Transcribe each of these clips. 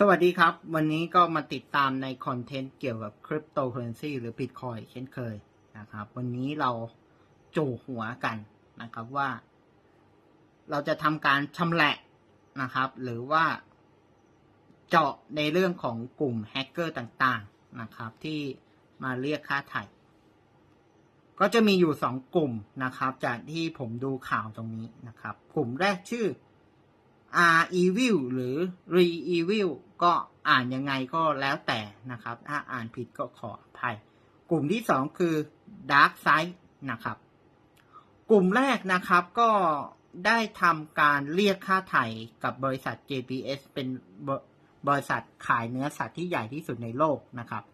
สวัสดีครับ วันนี้ก็มาติดตามในคอนเทนต์เกี่ยวกับคริปโตเคอเรนซีหรือบิตคอยเช่นเคยนะครับ วันนี้เราโจหัวกันนะครับว่า เราจะทำการชำแหละนะครับ หรือว่าเจาะในเรื่องของกลุ่มแฮกเกอร์ต่างๆนะครับ ที่มาเรียกค่าไถ่ก็จะมีอยู่สองกลุ่มนะครับ จากที่ผมดูข่าวตรงนี้นะครับ กลุ่มแรกชื่อ R evil หรือ re evil ก็อ่านยังไงก็แล้วแต่นะครับ ถ้าอ่านผิดก็ขออภัย กลุ่มที่สองคือ dark side นะครับ กลุ่มแรกนะครับก็ได้ทำการเรียกค่าไถ่กับบริษัท JPS เป็นบริษัทขายเนื้อสัตว์ที่ใหญ่ที่สุดในโลกนะครับ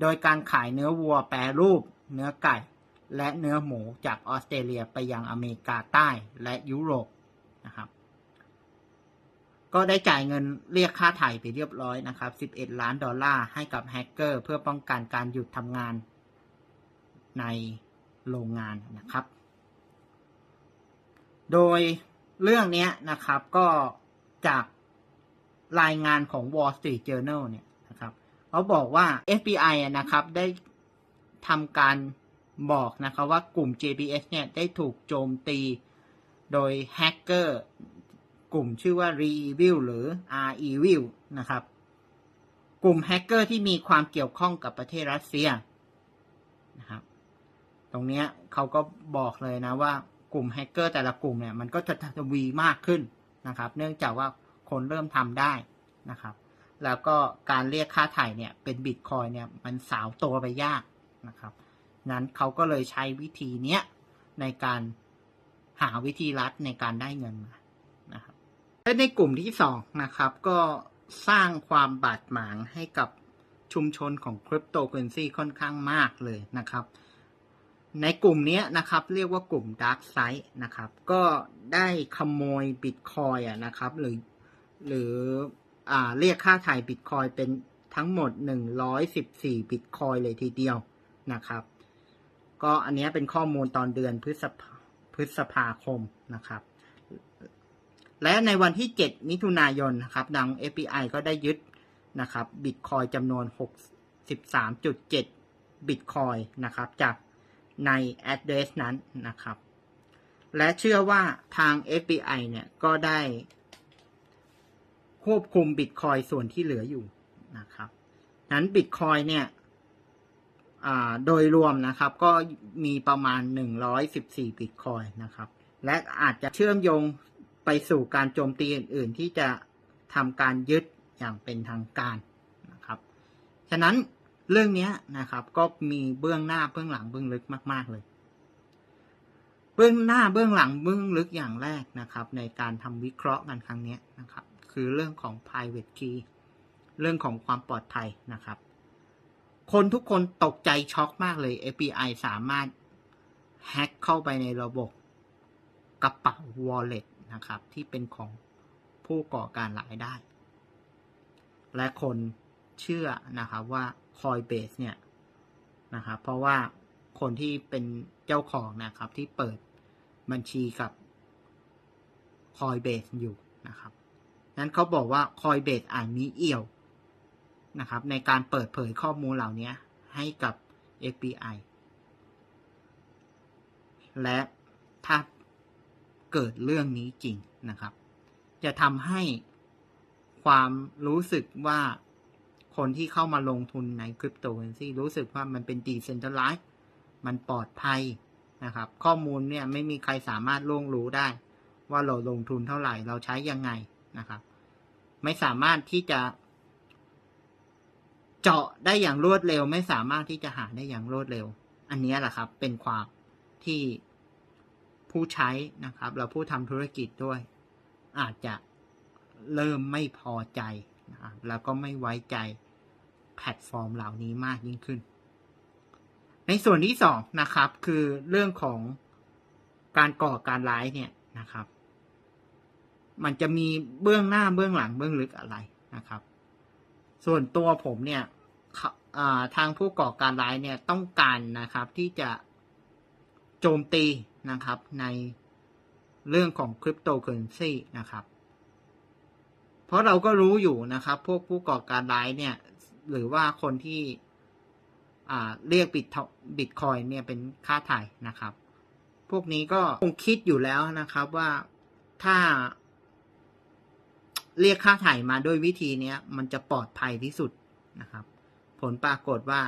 โดยการขายเนื้อวัวแปรรูป เนื้อไก่ และเนื้อหมูจากออสเตรเลียไปยังอเมริกาใต้และยุโรปนะครับ ก็ได้จ่ายเงินเรียกค่าไถ่ไปเรียบร้อยนะครับ 11 ล้านดอลลาร์ให้กับแฮกเกอร์เพื่อป้องกันการหยุดทำงานในโรงงานนะครับ โดยเรื่องนี้นะครับก็จากรายงานของ Wall Street Journal เนี่ยนะครับเขาบอกว่า FBI นะครับได้ทำการบอกนะครับว่ากลุ่ม JPS เนี่ยได้ถูกโจมตีโดยแฮกเกอร์ กลุ่มชื่อว่า Re-Evil หรือ R-Evil นะครับ กลุ่มแฮกเกอร์ที่มีความเกี่ยวข้องกับประเทศรัสเซียนะครับ ตรงนี้เขาก็บอกเลยนะว่ากลุ่มแฮกเกอร์แต่ละกลุ่มเนี่ยมันก็จะทวีมากขึ้นนะครับ เนื่องจากว่าคนเริ่มทำได้นะครับ แล้วก็การเรียกค่าไถ่เนี่ยเป็นบิตคอยเนี่ยมันสาวตัวไปยากนะครับ นั้นเขาก็เลยใช้วิธีเนี้ยในการหาวิธีลัดในการได้เงินมา และในกลุ่มที่สองนะครับ ก็สร้างความบาดหมางให้กับชุมชนของคริปโตเคอเรนซีค่อนข้างมากเลยนะครับ ในกลุ่มนี้นะครับ เรียกว่ากลุ่ม Dark Side นะครับ ก็ได้ขโมยบิตคอยนะครับ หรือหรืออ่าเรียกค่าถ่ายบิตคอยเป็นทั้งหมด 114 บิตคอยเลยทีเดียวนะครับ ก็อันนี้เป็นข้อมูลตอนเดือนพฤษภาพฤษภาคมนะครับ และในวันที่ 7 มิถุนายนนะครับดัง FBI ก็ได้ยึดนะครับบิตคอยจำนวน 63.7 บิตคอยนะครับจากใน address นั้นนะครับ และเชื่อว่าทาง FBI เนี่ยก็ได้ควบคุมบิตคอยส่วนที่เหลืออยู่นะครับนั้นบิตคอยเนี่ยโดยรวมนะครับก็มีประมาณ 114บิตคอยนะครับ และอาจจะเชื่อมโยง ไปสู่การโจมตีอื่น ๆ ที่จะทำการยึดอย่างเป็นทางการนะครับ ฉะนั้นเรื่องนี้นะครับก็มีเบื้องหน้าเบื้องหลังเบื้องลึกมาก ๆเลย เบื้องหน้าเบื้องหลังเบื้องลึกอย่างแรกนะครับ ในการทำวิเคราะห์กันครั้งนี้นะครับ คือเรื่องของ private key เรื่องของความปลอดภัยนะครับ คนทุกคนตกใจช็อกมากเลย FBI สามารถแฮ็กเข้าไปในระบบกระเป๋า wallet นะครับ ที่เป็นของผู้ก่อการร้ายได้ และคนเชื่อนะครับว่า Coinbase เนี่ยนะครับเพราะว่าคนที่เป็นเจ้าของนะครับที่เปิดบัญชีกับ Coinbase อยู่นะครับ นั้นเขาบอกว่า Coinbase อาจมีเอี่ยวนะครับ ในการเปิดเผยข้อมูลเหล่านี้ให้กับ FBI และถ้า เกิดเรื่องนี้จริงนะครับ จะทำให้ความรู้สึกว่าคนที่เข้ามาลงทุนในคริปโตเคอเรนซีรู้สึกว่ามันเป็นดีเซนทรัลไลซ์มันปลอดภัยนะครับ ข้อมูลเนี่ยไม่มีใครสามารถล่วงรู้ได้ ว่าเราลงทุนเท่าไหร่เราใช้ยังไงนะครับ ไม่สามารถที่จะ เจาะได้อย่างรวดเร็ว ไม่สามารถที่จะหาได้อย่างรวดเร็ว อันนี้แหละครับ เป็นความที่ ผู้ใช้นะครับ เราผู้ทำธุรกิจด้วย อาจจะเริ่มไม่พอใจนะครับแล้วก็ไม่ไว้ใจแพลตฟอร์มเหล่านี้มากยิ่งขึ้น ในส่วนที่สองนะครับ คือเรื่องของการก่อการร้ายเนี่ยนะครับ มันจะมีเบื้องหน้าเบื้องหลังเบื้องลึกอะไรนะครับ ส่วนตัวผมเนี่ยทางผู้ก่อการร้ายเนี่ยต้องการนะครับที่จะ โจมตีนะครับในเรื่องของคริปโตเคอเรนซีนะครับ เพราะเราก็รู้อยู่นะครับ พวกผู้ก่อการร้ายเนี่ย หรือว่าคนที่เรียกบิตบิตคอยเนี่ยเป็นค่าถ่ายนะครับ พวกนี้ก็คงคิดอยู่แล้วนะครับว่าถ้าเรียกค่าถ่ายมาด้วยวิธีนี้มันจะปลอดภัยที่สุดนะครับ ผลปรากฏว่า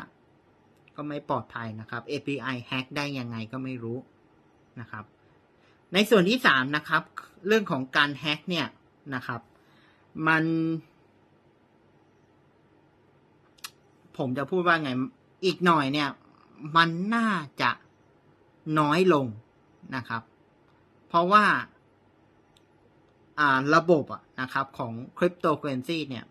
ก็ไม่ปลอดภัยนะครับ API แฮ็กได้ยังไงก็ไม่รู้นะครับ ในส่วนที่สามนะครับ เรื่องของการแฮ็กเนี่ยนะครับ มัน ผมจะพูดว่าไง อีกหน่อยเนี่ย มันน่าจะน้อยลงนะครับ เพราะว่าระบบะนะครับของคริปโตเคอเรนซีเนี่ย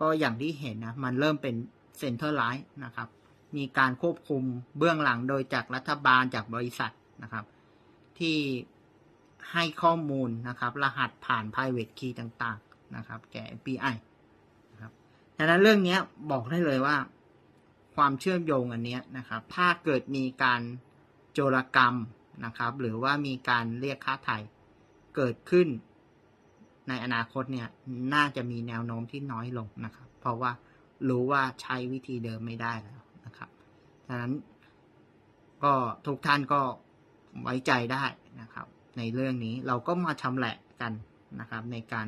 ก็อย่างที่เห็นนะ มันเริ่มเป็นเซ็นเตอร์ไลซ์นะครับ มีการควบคุมเบื้องหลังโดยจากรัฐบาลจากบริษัทนะครับ ที่ให้ข้อมูลนะครับ รหัสผ่าน private key ต่างๆนะครับ แก่ API นะครับฉะนั้นเรื่องนี้บอกได้เลยว่า ความเชื่อมโยงอันนี้นะครับ ถ้าเกิดมีการโจรกรรมนะครับ หรือว่ามีการเรียกค่าไถ่เกิดขึ้นในอนาคตเนี่ยน่าจะมีแนวโน้มที่น้อยลงนะครับ เพราะว่ารู้ว่าใช้วิธีเดิมไม่ได้แล้ว ฉะนั้นก็ทุกท่านก็ไว้ใจได้นะครับ ในเรื่องนี้เราก็มาชำแหละกันนะครับ ในการ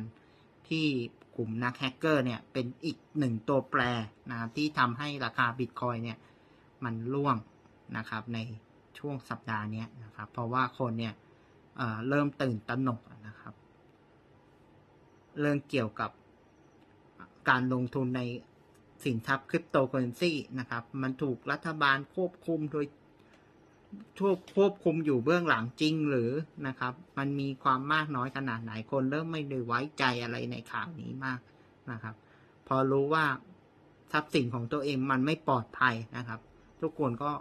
ที่กลุ่มนักแฮกเกอร์เนี่ยเป็นอีกหนึ่งตัวแปรนะครับที่ทำให้ราคาบิตคอยเนี่ยมันร่วงนะครับในช่วงสัปดาห์นี้นะครับ เพราะว่าคนเนี่ยเเริ่มตื่นตระหนกนะครับ เรื่องเกี่ยวกับการลงทุนใน สินทรัพย์คริปโตเคอเรนซีนะครับ มันถูกรัฐบาลควบคุมโดยควบควบคุมอยู่เบื้องหลังจริงหรือนะครับ มันมีความมากน้อยขนาดไหนคนเริ่มไม่ได้ไว้ใจอะไรในข่าวนี้มากนะครับ พอรู้ว่าทรัพย์สินของตัวเองมันไม่ปลอดภัยนะครับ ทุกคนก็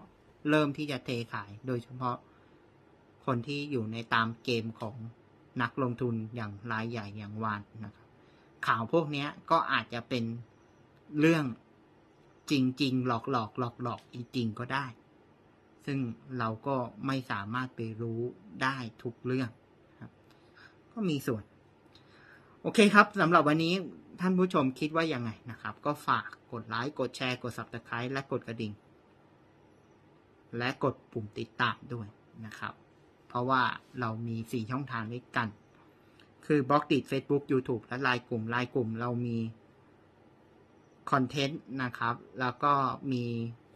เริ่มที่จะเทขาย โดยเฉพาะคนที่อยู่ในตามเกมของนักลงทุนอย่างรายใหญ่อย่างวานนะครับ ข่าวพวกนี้ก็อาจจะเป็น เรื่องจริง ๆ หลอกหลอกหลอกหลอกจริง ๆ ก็ได้ ซึ่งเราก็ไม่สามารถไปรู้ได้ทุกเรื่องครับ ก็มีส่วน โอเคครับสำหรับวันนี้ท่านผู้ชมคิดว่ายังไงนะครับ ก็ฝากกดไลค์กดแชร์ กด subscribe และกดกระดิ่ง และกดปุ่มติดตามด้วยนะครับ เพราะว่าเรามี 4 ช่องทางด้วยกัน คือบล็อกดิด Facebook YouTube และไลน์กลุ่มไลน์กลุ่มเรามี คอนเทนต์นะครับ แล้วก็มี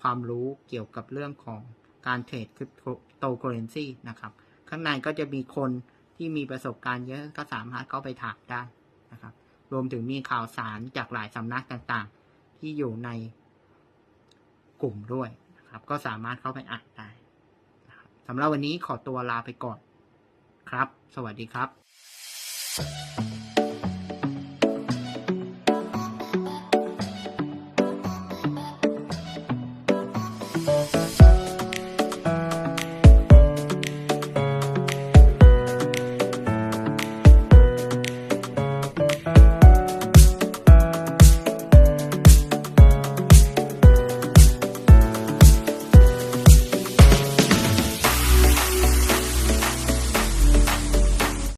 ความรู้เกี่ยวกับเรื่องของการเทรดคริปโตเคอเรนซีนะครับ ข้างในก็จะมีคนที่มีประสบการณ์เยอะก็สามารถเข้าไปถามได้นะครับ รวมถึงมีข่าวสารจากหลายสำนักต่างๆ ที่อยู่ในกลุ่มด้วยนะครับ ก็สามารถเข้าไปอ่านได้นะครับสำหรับวันนี้ขอตัวลาไปก่อนครับ สวัสดีครับ